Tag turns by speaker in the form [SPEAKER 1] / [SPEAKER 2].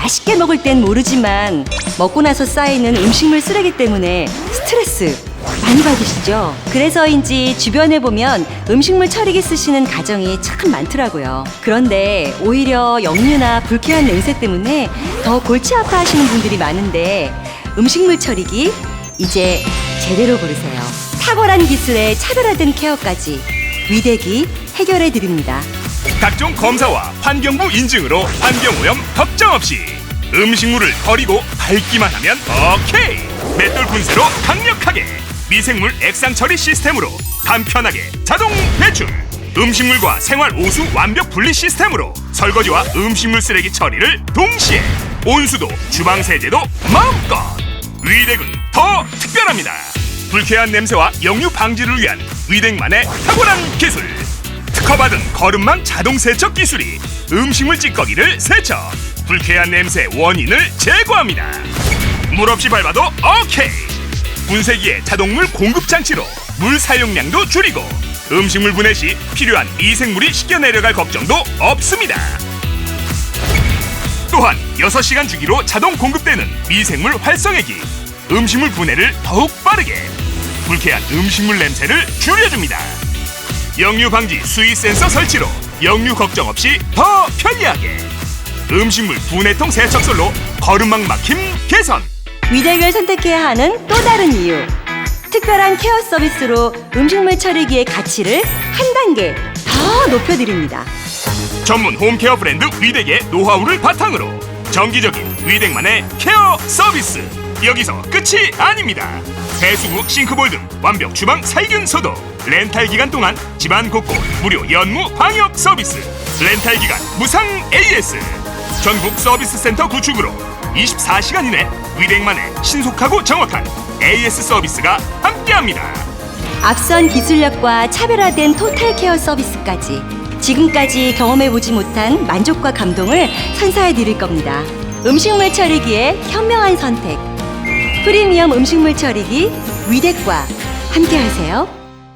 [SPEAKER 1] 맛있게 먹을 땐 모르지만 먹고 나서 쌓이는 음식물 쓰레기 때문에 스트레스 많이 받으시죠? 그래서인지 주변에 보면 음식물 처리기 쓰시는 가정이 참 많더라고요. 그런데 오히려 역류나 불쾌한 냄새 때문에 더 골치 아파하시는 분들이 많은데 음식물 처리기 이제 제대로 고르세요. 탁월한 기술에 차별화된 케어까지 위대기 해결해 드립니다.
[SPEAKER 2] 각종 검사와 환경부 인증으로 환경오염 걱정 없이 음식물을 버리고 밟기만 하면 오케이. 맷돌 분쇄로 강력하게 미생물 액상 처리 시스템으로 간편하게 자동 배출. 음식물과 생활 오수 완벽 분리 시스템으로 설거지와 음식물 쓰레기 처리를 동시에 온수도 주방 세제도 마음껏. 위덱은 더 특별합니다. 불쾌한 냄새와 역류 방지를 위한 위덱만의 탁월한 기술 특허받은 거름망 자동 세척 기술이 음식물 찌꺼기를 세척 불쾌한 냄새 원인을 제거합니다. 물 없이 밟아도 오케이. 분쇄기의 자동물 공급 장치로 물 사용량도 줄이고 음식물 분해 시 필요한 미생물이 씻겨 내려갈 걱정도 없습니다. 또한 6시간 주기로 자동 공급되는 미생물 활성액이 음식물 분해를 더욱 빠르게 불쾌한 음식물 냄새를 줄여줍니다 역류 방지 수위 센서 설치로 역류 걱정 없이 더 편리하게 음식물 분해통 세척솔로 거름망 막힘 개선
[SPEAKER 1] 위덱을 선택해야 하는 또 다른 이유. 특별한 케어 서비스로 음식물 처리기의 가치를 한 단계 더 높여드립니다.
[SPEAKER 2] 전문 홈케어 브랜드 위덱의 노하우를 바탕으로 정기적인 위덱만의 케어 서비스 여기서 끝이 아닙니다 배수구 싱크볼 등 완벽 주방 살균 소독 렌탈 기간 동안 집안 곳곳 무료 연무 방역 서비스 렌탈 기간 무상 AS 전국 서비스 센터 구축으로 24시간 이내 위덱만의 신속하고 정확한 AS 서비스가 함께합니다
[SPEAKER 1] 앞선 기술력과 차별화된 토탈 케어 서비스까지 지금까지 경험해보지 못한 만족과 감동을 선사해 드릴 겁니다. 음식물 처리기의 현명한 선택. 프리미엄 음식물 처리기 위덱과 함께하세요.